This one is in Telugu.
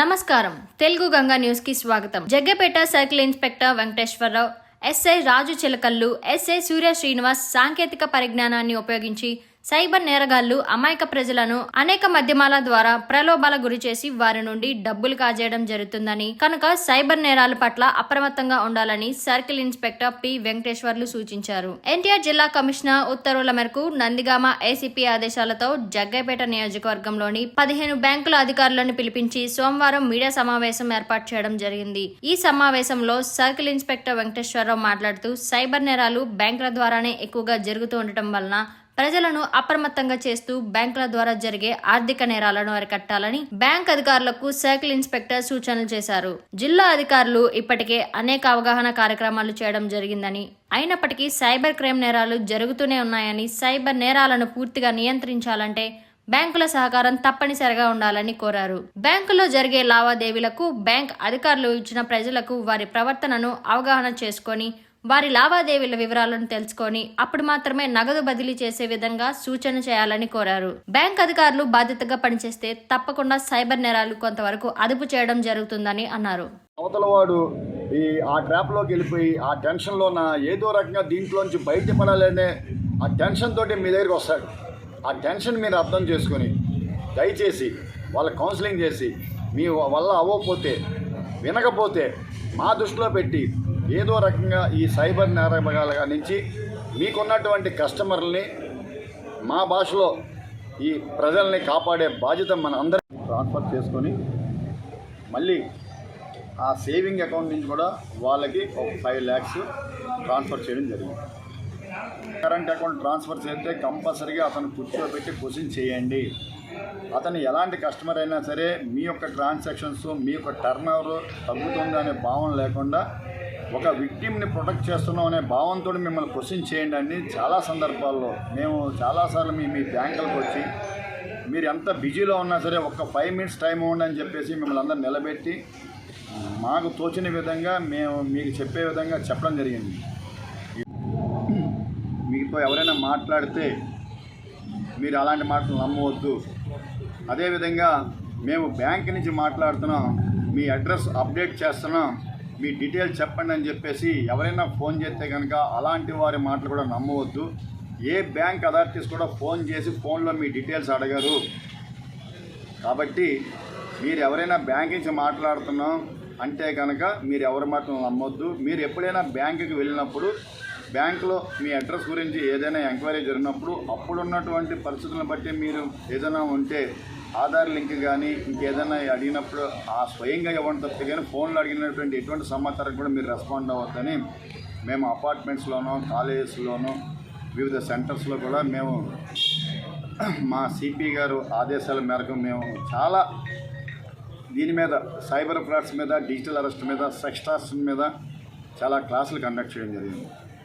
నమస్కారం. తెలుగు గంగా న్యూస్కి స్వాగతం. Jaggampeta circle inspector Venkateswararao SI Raju Chilakallu SI Surya Srinivas సాంకేతిక పరిజ్ఞానాన్ని ఉపయోగించి సైబర్ నేరగాళ్ళు అమాయక ప్రజలను అనేక మాధ్యమాల ద్వారా ప్రలోభాల గురి చేసి వారి నుండి డబ్బులు కాజేయడం జరుగుతుందని కనుక సైబర్ నేరాల పట్ల అప్రమత్తంగా ఉండాలని సర్కిల్ ఇన్స్పెక్టర్ పి. వెంకటేశ్వర్లు సూచించారు. ఎన్టీఆర్ జిల్లా కమిషనర్ ఉత్తర్వుల మేరకు నందిగామ ఏసీపీ ఆదేశాలతో జగ్గైపేట నియోజకవర్గంలోని పదిహేను బ్యాంకుల అధికారులను పిలిపించి సోమవారం మీడియా సమావేశం ఏర్పాటు చేయడం జరిగింది. ఈ సమావేశంలో సర్కిల్ ఇన్స్పెక్టర్ వెంకటేశ్వరరావు మాట్లాడుతూ సైబర్ నేరాలు బ్యాంకుల ద్వారానే ఎక్కువగా జరుగుతూ ఉండటం వలన ప్రజలను అప్రమత్తంగా చేస్తూ బ్యాంకుల ద్వారా జరిగే ఆర్థిక నేరాలను అరికట్టాలని బ్యాంక్ అధికారులకు సర్కిల్ ఇన్స్పెక్టర్ సూచనలు చేశారు. జిల్లా అధికారులు ఇప్పటికే అనేక అవగాహన కార్యక్రమాలు చేయడం జరిగిందని అయినప్పటికీ సైబర్ క్రైమ్ నేరాలు జరుగుతూనే ఉన్నాయని సైబర్ నేరాలను పూర్తిగా నియంత్రించాలంటే బ్యాంకుల సహకారం తప్పనిసరిగా ఉండాలని కోరారు. బ్యాంకులో జరిగే లావాదేవీలకు బ్యాంక్ అధికారులు ఇచ్చిన ప్రజలకు వారి ప్రవర్తనను అవగాహన చేసుకొని వారి లావాదేవీల వివరాలను తెలుసుకొని అప్పుడు మాత్రమే నగదు బదిలీ చేసే విధంగా సూచన చేయాలని కోరారు. బ్యాంక్ అధికారులు బాధ్యతగా పనిచేస్తే తప్పకుండా సైబర్ నేరాలు కొంతవరకు అదుపు చేయడం జరుగుతుందని అన్నారు. అవతలవాడు ఈ ఆ ట్రాప్లోకి వెళ్ళిపోయి ఆ టెన్షన్లో నా ఏదో రకంగా దీంట్లోంచి బయటపడాలనే ఆ టెన్షన్ తోటి మీ దగ్గరికి వస్తాడు. ఆ టెన్షన్ మీరు అర్థం చేసుకొని దయచేసి వాళ్ళ కౌన్సిలింగ్ చేసి మీ వల్ల అవ్వకపోతే వినకపోతే మా దృష్టిలో పెట్టి ఏదో రకంగా ఈ సైబర్ నేరగాల నుంచి మీకున్నటువంటి కస్టమర్లని మా భాషలో ఈ ప్రజల్ని కాపాడే బాధ్యత మన అందరం ట్రాన్స్ఫర్ చేసుకొని మళ్ళీ ఆ సేవింగ్ అకౌంట్ నుంచి కూడా వాళ్ళకి ఒక ఫైవ్ ల్యాక్స్ ట్రాన్స్ఫర్ చేయడం జరిగింది. కరెంట్ అకౌంట్ ట్రాన్స్ఫర్ చేస్తే కంపల్సరీగా అతను కూర్చోబెట్టి క్వశ్చన్ చేయండి. అతను ఎలాంటి కస్టమర్ అయినా సరే మీ యొక్క ట్రాన్సాక్షన్స్ మీ యొక్క టర్న్ ఓవర్ తగ్గుతుంది అనే భావన లేకుండా ఒక విక్టిమ్ని ప్రొటెక్ట్ చేస్తున్నాం అనే భావంతో మిమ్మల్ని క్వశ్చన్ చేయండి అని చాలా సందర్భాల్లో మేము చాలాసార్లు మీ మీ బ్యాంకులకు వచ్చి మీరు ఎంత బిజీలో ఉన్నా సరే ఒక ఫైవ్ మినిట్స్ టైం ఇవ్వండి అని చెప్పేసి మిమ్మల్ని అందరూ నిలబెట్టి మాకు తోచిన విధంగా మేము మీకు చెప్పే విధంగా చెప్పడం జరిగింది. మీతో ఎవరైనా మాట్లాడితే మీరు అలాంటి మాటలు నమ్మవద్దు. అదేవిధంగా మేము బ్యాంక్ నుంచి మాట్లాడుతున్నాం మీ అడ్రస్ అప్డేట్ చేస్తున్నాం. మీ డీటెయిల్స్ చెప్పండి అని చెప్పేసి ఎవరైనా ఫోన్ చేస్తే కనుక అలాంటి వారి మాటలు కూడా నమ్మవద్దు. ఏ బ్యాంక్ అథారిటీస్ కూడా ఫోన్ చేసి ఫోన్లో మీ డీటెయిల్స్ అడగరు. కాబట్టి మీరు ఎవరైనా బ్యాంక్ నుంచి మాట్లాడుతున్నాం అంటే కనుక మీరు ఎవరి మాటలు నమ్మొద్దు. మీరు ఎప్పుడైనా బ్యాంకుకి వెళ్ళినప్పుడు బ్యాంకులో మీ అడ్రస్ గురించి ఏదైనా ఎంక్వైరీ జరిగినప్పుడు అప్పుడు ఉన్నటువంటి పరిస్థితులను బట్టి మీరు ఏదైనా ఉంటే ఆధార్ లింక్ కానీ ఇంకేదైనా అడిగినప్పుడు ఆ స్వయంగా ఇవ్వడం తప్పితే కానీ ఫోన్లో అడిగినటువంటి ఎటువంటి సమాచారం కూడా మీరు రెస్పాండ్ అవ్వద్దని మేము అపార్ట్మెంట్స్లోనూ కాలేజెస్లోనూ వివిధ సెంటర్స్లో కూడా మేము మా సిపి గారు ఆదేశాల మేరకు మేము చాలా దీని మీద సైబర్ ఫ్రాడ్స్ మీద డిజిటల్ అరెస్ట్ మీద సెక్స్ మీద చాలా క్లాసులు కండక్ట్ చేయడం జరిగింది.